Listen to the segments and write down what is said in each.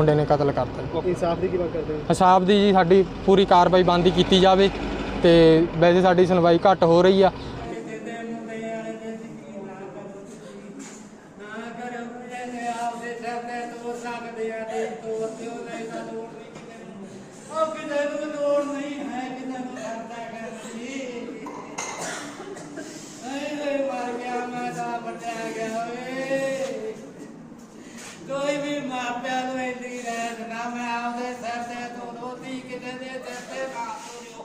ਮੁੰਡੇ ਨੇ ਕਤਲ ਕਰਤਾ। ਇਨਸਾਫ ਦੀ ਕੀ ਮੰਗ ਕਰਦੇ ਹੋ? ਹਿਸਾਬ ਦੀ ਜੀ ਸਾਡੀ ਪੂਰੀ ਕਾਰਵਾਈ ਬੰਦੀ ਕੀਤੀ ਜਾਵੇ ਤੇ ਵੈਸੇ ਸਾਡੀ ਸੁਣਵਾਈ ਘੱਟ ਹੋ ਰਹੀ ਆ ਵੀ ਮਾਪਿਆਂ ਨੂੰ ਇੰਨੀ ਰਹਿਤ ਨਾ ਮੈਂ ਆਪਦੇ ਸਿਰ ਤੇ ਤੋਂ ਰੋਟੀ ਕਿਤੇ ਦੇ ਸਿਰ ਤੇ ਨਾ ਤੁਰਿਓ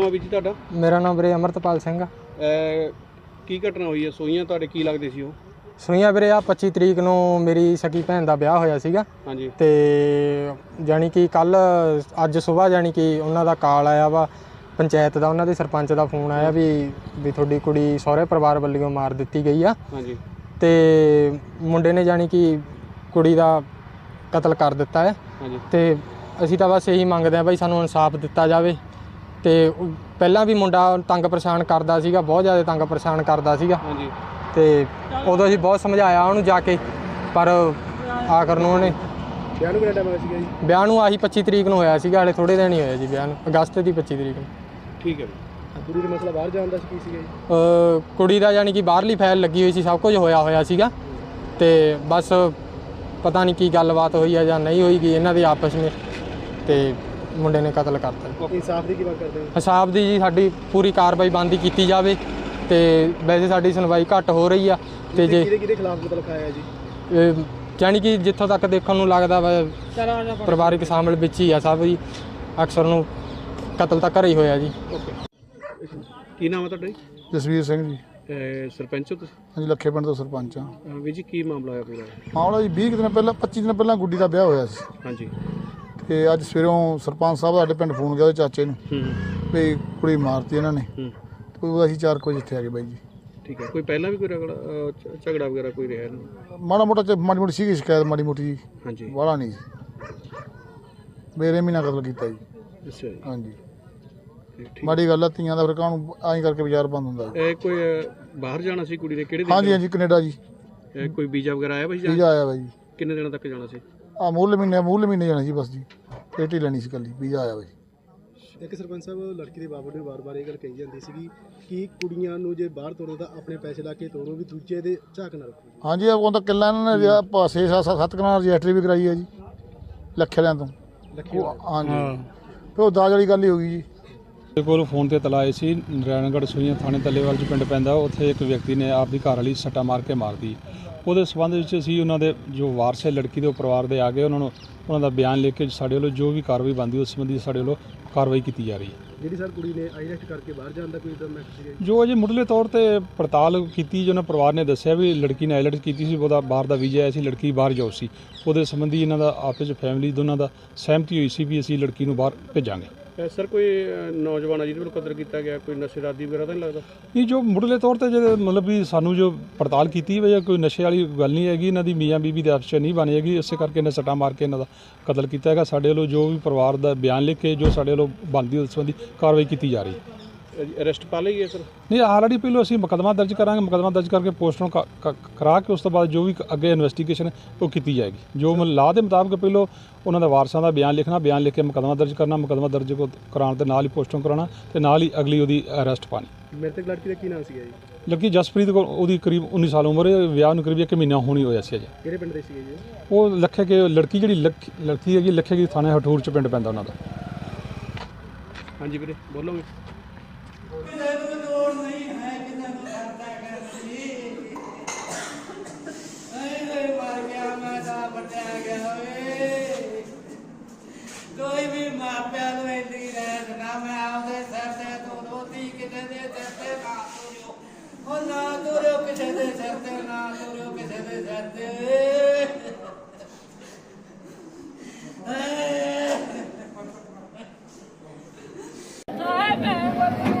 ਹਾਂ ਵੀ ਜੀ ਤੁਹਾਡਾ? ਮੇਰਾ ਨਾਮ ਵੀਰੇ ਅਮਰਤਪਾਲ ਸਿੰਘ ਆ। ਅਹ ਕੀ ਘਟਨਾ ਹੋਈ ਹੈ ਸੋਈਆਂ ਤੁਹਾਡੇ ਕੀ ਲੱਗਦੇ ਸੀ ਉਹ? ਸੁਣਿਆ ਵੀਰੇ ਆ 25 ਤਰੀਕ ਨੂੰ ਮੇਰੀ ਸਕੀ ਭੈਣ ਦਾ ਵਿਆਹ ਹੋਇਆ ਸੀਗਾ। ਹਾਂਜੀ। ਤੇ ਜਾਣੀ ਕਿ ਕੱਲ ਅੱਜ ਸਵੇਰ ਜਾਣੀ ਕਿ ਉਹਨਾਂ ਦਾ ਕਾਲ ਆਇਆ ਵਾ ਪੰਚਾਇਤ ਦਾ ਉਹਨਾਂ ਦੇ ਸਰਪੰਚ ਦਾ ਫੋਨ ਆਇਆ ਵੀ ਵੀ ਤੁਹਾਡੀ ਕੁੜੀ ਸਹੁਰੇ ਪਰਿਵਾਰ ਵੱਲੋਂ ਮਾਰ ਦਿੱਤੀ ਗਈ ਆ। ਹਾਂਜੀ। ਤੇ ਮੁੰਡੇ ਨੇ ਜਾਣੀ ਕਿ ਕੁੜੀ ਦਾ ਕਤਲ ਕਰ ਦਿੱਤਾ ਹੈ। ਹਾਂਜੀ। ਤੇ ਅਸੀਂ ਤਾਂ ਬਸ ਇਹੀ ਮੰਗਦੇ ਆ ਬਾਈ ਸਾਨੂੰ ਇਨਸਾਫ ਦਿੱਤਾ ਜਾਵੇ। ਤੇ ਉਹ ਪਹਿਲਾਂ ਵੀ ਮੁੰਡਾ ਤੰਗ ਪਰੇਸ਼ਾਨ ਕਰਦਾ ਸੀਗਾ ਬਹੁਤ ਜ਼ਿਆਦਾ ਤੰਗ ਪਰੇਸ਼ਾਨ ਕਰਦਾ ਸੀਗਾ। ਹਾਂਜੀ। ਤੇ ਉਦੋਂ ਅਸੀਂ ਬਹੁਤ ਸਮਝਾਇਆ ਉਹਨੂੰ ਜਾ ਕੇ ਪਰ ਆਖਰ ਨੂੰ ਉਹਨੇ ਵਿਆਹ ਨੂੰ ਕਿੰਨਾ ਟਾਈਮ ਹੋਇਆ ਸੀਗਾ ਜੀ? ਵਿਆਹ ਨੂੰ ਆਹੀ 25 ਤਰੀਕ ਨੂੰ ਹੋਇਆ ਸੀਗਾ ਹਲੇ ਥੋੜੇ ਦਿਨ ਹੀ ਹੋਇਆ ਜੀ ਵਿਆਹ ਨੂੰ ਅਗਸਤ ਦੀ 25 ਤਰੀਕ ਨੂੰ। ਠੀਕ ਹੈ ਜੀ। ਕੁੜੀ ਦਾ ਮਸਲਾ ਬਾਹਰ ਜਾਣ ਦਾ ਸੀ ਕੀ ਸੀਗਾ ਜੀ? ਅਹ ਕੁੜੀ ਦਾ ਯਾਨੀ ਕਿ ਬਾਹਰਲੀ ਫਾਈਲ ਲੱਗੀ ਹੋਈ ਸੀ ਸਭ ਕੁਝ ਹੋਇਆ ਹੋਇਆ ਸੀਗਾ। ਤੇ ਬਸ ਪਤਾ ਨਹੀਂ ਕੀ ਗੱਲਬਾਤ ਹੋਈ ਆ ਜਾਂ ਨਹੀਂ ਹੋਈ ਗੀ ਇਹਨਾਂ ਦੇ ਆਪਸ ਵਿੱਚ। ਤੇ ਮੁੰਡੇ ਨੇ ਕਤਲ ਕਰਤਾ ਇਨਸਾਫ ਦੀ ਕੀ ਮੰਗ ਕਰਦੇ ਹੋ? ਹਿਸਾਬ ਦੀ ਜੀ ਸਾਡੀ ਪੂਰੀ ਕਾਰਵਾਈ ਬੰਦੀ ਕੀਤੀ ਜਾਵੇ ਤੇ ਵੈਸੇ ਸਾਡੀ ਸੁਣਵਾਈ ਘੱਟ ਹੋ ਰਹੀ ਆ ਤੇ ਜੇ ਕਿਹਦੇ ਕਿਹਦੇ ਖਿਲਾਫ ਕਤਲ ਖਾਇਆ ਜੀ? ਇਹ ਜਾਣੀ ਕਿ ਜਿੱਥੋਂ ਤੱਕ ਦੇਖਣ ਨੂੰ ਲੱਗਦਾ ਵਾ ਪਰਿਵਾਰਿਕ ਸ਼ਾਮਲ ਵਿੱਚ ਹੀ ਆ ਸਭ ਜੀ ਅਕਸਰ ਨੂੰ ਕਤਲ ਤਾਂ ਘਰੇ ਹੀ ਹੋਇਆ ਜੀ। ਕੀ ਨਾਮ ਹੈ ਤੁਹਾਡਾ ਜੀ? ਜਸਵੀਰ ਸਿੰਘ ਜੀ। ਅਹ ਸਰਪੰਚ ਹੋ ਤੁਸੀਂ? ਹਾਂਜੀ ਲੱਖੇ ਪਿੰਡ ਤੋਂ ਸਰਪੰਚ ਆ ਅਹ ਵੀਰ ਜੀ ਕੀ ਮਾਮਲਾ ਹੋਇਆ ਪੂਰਾ? ਮਾਮਲਾ ਜੀ 20 ਕੁ ਦਿਨ ਪਹਿਲਾਂ 25 ਦਿਨ ਪਹਿਲਾਂ ਗੁੱਡੀ ਦਾ ਵਿਆਹ ਹੋਇਆ ਸੀ। ਹਾਂਜੀ। ਤੇ ਅੱਜ ਸਵੇਰੋਂ ਸਰਪੰਚ ਸਾਹਿਬ ਸਾਡੇ ਪਿੰਡ ਫੋਨ ਗਿਆ ਉਹਦੇ ਚਾਚੇ ਨੂੰ ਹੂੰ। ਵੀ ਕੁੜੀ ਮਾਰਤੀ ਇਹਨਾਂ ਨੇ। ਹੂੰ। ਤੇ ਉਹ ਅਸੀਂ 4 ਵਜੇ ਇੱਥੇ ਆ ਗਏ ਬਾਈ ਜੀ। ਠੀਕ ਹੈ। ਕੋਈ ਪਹਿਲਾਂ ਵੀ ਕੋਈ ਰਗੜਾ ਅਹ, ਝ- ਝਗੜਾ ਵਗੈਰਾ ਕੋਈ ਰਿਹਾ ਨਹੀਂ ਮਾੜਾ ਮੋਟਾ ਚ ਮਾੜੀ ਮੋਟੀ ਸੀਗੀ ਸ਼ਿਕਾਇਤ ਮਾੜੀ ਮੋਟੀ ਜੀ ਹਾਂਜੀ। ਵਾਲਾ ਨਹੀਂ ਸੀ। ਮੇਰੇ ਮਹੀਨਾ ਕਤਲ ਕੀਤਾ ਜੀ। ਅੱਛਾ ਜੀ। ਹਾਂਜੀ। ਠੀਕ- ਠੀਕ। ਮਾੜੀ ਗੱਲ ਆ ਧੀਆਂ ਦਾ ਫਿਰ ਕਾਹਨੂੰ ਐਂ ਕਰਕੇ ਬਾਜ਼ਾਰ ਬੰਦ ਹੁੰਦਾ ਜੀ। ਇਹ ਕੋਈ ਅਹ, ਬਾਹਰ ਜਾਣਾ ਸੀ ਕੁੜੀ ਨੇ ਕਿਹੜੇ ਦਿਨ ਹਾਂਜੀ ਹਾਂਜੀ ਕੈਨੇਡਾ ਜੀ। ਇਹ ਕੋਈ ਵੀਜ਼ਾ ਵਗੈਰਾ ਆਇਆ ਭਾਈ ਵੀਜ਼ਾ ਆਇਆ ਬਾਈ ਜੀ। ਕਿੰਨੇ ਦਿਨਾਂ ਤੱਕ ਜਾਣਾ ਸੀ? ਆ ਮੂਲ ਮਹੀਨੇ ਮੂਲ ਮਹੀਨੇ ਜਾਣਾ ਸੀ ਬਸ ਜੀ। ਪੇਟੀ ਲੈਣੀ ਸੀ ਕੱਲੀ ਵੀਜ਼ਾ ਆਇਆ ਬਾਈ ਇੱਕ ਸਰਪੰਚ ਸਾਹਿਬ ਲੜਕੀ ਦੇ ਬਾਬੂ ਨੇ ਵਾਰ-ਵਾਰ ਇਹ ਗੱਲ ਕਹੀ ਜਾਂਦੀ ਸੀਗੀ ਕਿ ਕੁੜੀਆਂ ਨੂੰ ਜੇ ਬਾਹਰ ਤੋਰੋ ਤਾਂ ਆਪਣੇ ਪੈਸੇ ਲਾ ਕੇ ਤੋਰੋ ਵੀ ਦੂਜੇ ਦੇ ਝਾਕ ਨਾ ਰੱਖੋ ਹਾਂਜੀ ਇਹ ਉਹਦਾ ਕਿੱਲਾ ਇਹਨਾਂ ਨੇ ਵਿਆਹ ਪਾਸੇ ਸੱਤ ਸੱਤ ਕਨਾਲ ਰਜਿਸਟਰੀ ਵੀ ਕਰਾਈ ਹੈ ਜੀ ਲੱਖੇ ਲਿਆਂ ਤੋਂ। ਲੱਖੇ ਉਹ- ਹਾਂਜੀ। ਤੇ ਉਹ ਦਾਜ ਵਾਲੀ ਗੱਲ ਹੀ ਹੋ ਗਈ ਜੀ। ਮੇਰੇ ਕੋਲ ਫੋਨ ਤੇ ਤਲਾ ਆਈ ਸੀ। ਨਰਾਇਣਗੜ੍ਹ ਸੂਈਆਂ ਥਾਣੇ ਤੱਲੇਵਾਲ ਚ ਪਿੰਡ ਪੈਂਦਾ ਉੱਥੇ ਇੱਕ ਵਿਅਕਤੀ ਨੇ ਆਪਦੀ ਘਰ ਵਾਲੀ ਸੱਟਾ ਮਾਰ ਕੇ ਮਾਰਤੀ ਉਹਦੇ ਸਬੰਧ ਵਿੱਚ ਅਸੀਂ ਉਹਨਾਂ ਦੇ ਜੋ ਵਾਰਸ ਹੈ ਲੜਕੀ ਦੇ ਪਰਿਵਾਰ ਦੇ ਆ ਗਏ। ਉਹਨਾਂ ਨੂੰ ਉਹਨਾਂ ਦਾ ਬਿਆਨ ਲਿਖ ਕੇ ਸਾਡੇ ਵੱਲੋਂ ਜੋ ਵੀ ਕਾਰਵਾਈ ਬਣਦੀ ਉਸ ਸੰਬੰਧੀ ਸਾਡੇ ਵੱਲੋਂ ਕਾਰਵਾਈ ਕੀਤੀ ਜਾ ਰਹੀ ਹੈ। ਜਿਹੜੀ ਸਰ ਕੁੜੀ ਨੇ ਆਈਲੈਟ ਕਰਕੇ ਬਾਹਰ ਜਾਣ ਦਾ ਕੋਈ ਇਦਾਂ ਮੈਸੇਜ ਜੀ? ਅਜੇ ਮੁੱਢਲੇ ਤੌਰ ਤੇ ਪੜਤਾਲ ਕੀਤੀ ਜੋ ਉਹਨਾਂ ਪਰਿਵਾਰ ਨੇ ਦੱਸਿਆ ਵੀ ਲੜਕੀ ਨੇ ਆਈਲੈਟਸ ਕੀਤੀ ਸੀ ਉਹਦਾ ਬਾਹਰ ਦਾ ਵੀਜ਼ਾ ਆਇਆ ਸੀ ਲੜਕੀ ਬਾਹਰ ਜਾਊ ਸੀ। ਉਹਦੇ ਸੰਬੰਧੀ ਇਹਨਾਂ ਦਾ ਆਪਸ ਵਿੱਚ ਫੈਮਿਲੀ ਦੋਨਾਂ ਦਾ ਸਹਿਮਤੀ ਹੋਈ ਸੀ ਵੀ ਅਸੀਂ ਲੜਕੀ ਨੂੰ ਬਾਹਰ ਭੇਜਾਂਗੇ। ਸਰ, ਕੋਈ ਨੌਜਵਾਨ ਆ ਜਿਹਦੇ ਵੱਲੋਂ ਕਤਲ ਕੀਤਾ ਗਿਆ, ਕੋਈ ਨਸ਼ੇ ਦਾ ਆਦੀ ਵਗੈਰਾ ਤਾਂ ਨਹੀਂ ਲੱਗਦਾ? ਇਹ ਜੋ ਮੁੱਢਲੇ ਤੌਰ ਤੇ ਜਿਹੜੇ ਮਤਲਬ ਵੀ ਸਾਨੂੰ ਜੋ ਪੜਤਾਲ ਕੀਤੀ ਹੈ ਕੋਈ ਨਸ਼ੇ ਵਾਲੀ ਗੱਲ ਨਹੀਂ ਹੈਗੀ, ਇਹਨਾਂ ਦੀ ਮੀਆਂ ਬੀਬੀ ਦੇ ਆਪਸ ਨਹੀਂ ਬਣੀ ਹੈਗੀ, ਇਸੇ ਕਰਕੇ ਇਹਨੇ ਸੱਟਾਂ ਮਾਰ ਕੇ ਇਹਨਾਂ ਦਾ ਕਤਲ ਕੀਤਾ ਹੈਗਾ। ਸਾਡੇ ਵੱਲੋਂ ਜੋ ਵੀ ਪਰਿਵਾਰ ਦਾ ਬਿਆਨ ਲਿਖ ਕੇ ਜੋ ਸਾਡੇ ਵੱਲੋਂ ਬਣਦੀ ਉਸ ਸੰਬੰਧੀ ਕਾਰਵਾਈ ਕੀਤੀ ਜਾ ਰਹੀ ਹੈ। ਅਰੈਸਟ ਪਾ ਲਈ ਹੈ ਸਰ ਨਹੀਂ ਆਲਰੇਡੀ ਪਹਿਲਾਂ ਅਸੀਂ ਮੁਕੱਦਮਾ ਦਰਜ ਕਰਾਂਗੇ। ਮੁਕੱਦਮਾ ਦਰਜ ਕਰਕੇ ਪੋਸਟਮਾਰਟਮ ਕਰਾ ਕੇ ਉਸ ਤੋਂ ਬਾਅਦ ਜੋ ਵੀ ਅੱਗੇ ਇਨਵੈਸਟੀਗੇਸ਼ਨ ਉਹ ਕੀਤੀ ਜਾਏਗੀ। ਜੋ ਮ- ਲਾਅ ਦੇ ਮੁਤਾਬਕ ਪਹਿਲਾਂ ਉਹਨਾਂ ਦੇ ਵਾਰਸਾਂ ਦਾ ਬਿਆਨ ਲਿਖਣਾ ਬਿਆਨ ਲਿਖ ਕੇ ਮੁਕੱਦਮਾ ਦਰਜ ਕਰਨਾ ਮੁਕੱਦਮਾ ਦਰਜ ਕੋ- ਕਰਾਉਣ ਦੇ ਨਾਲ ਹੀ ਪੋਸਟਮਾਰਟਮ ਕਰਾਉਣਾ ਤੇ ਨਾਲ ਹੀ ਅਗਲੀ ਉਹਦੀ ਅਰੈਸਟ ਪਾਣੀ। ਮ੍ਰਿਤਕ ਲੜਕੀ ਦਾ ਕੀ ਨਾਮ ਸੀਗਾ ਜੀ? ਲੜਕੀ ਜਸਪ੍ਰੀਤ ਕੋਲ ਉਹਦੀ ਕਰੀਬ 19 ਸਾਲ ਉਮਰ ਹੈ ਵਿਆਹ ਨੂੰ ਕਰੀਬ ਇੱਕ ਮਹੀਨਾ ਹੋਣੀ ਹੋਇਆ ਸੀ ਅਜੇ। ਕਿਹੜੇ ਪਿੰਡ ਦੇ ਸੀਗੇ ਜੀ ਉਹ ਲੱਖੇ ਕੇ ਲੜਕੀ ਜਿਹੜੀ ਲੱਖ- ਲੜਕੀ ਹੈਗੀ ਲੱਖੇ ਕੀ ਥਾਣੇ ਹਠੂਰ ਚ ਪਿੰਡ ਪੈਂਦਾ ਉਹਨਾਂ ਦਾ। ਹਾਂਜੀ ਵੀਰੇ ਬੋਲੋਗੇ? तो कोई भी माँ प्यार में नहीं रहे तो ना मैं आओगे सर से तो रोती किसे दे चलते ना तो रो ओ, ना तो रो किसे दे चलते ना तो रो किसे दे चलते तो है, मैं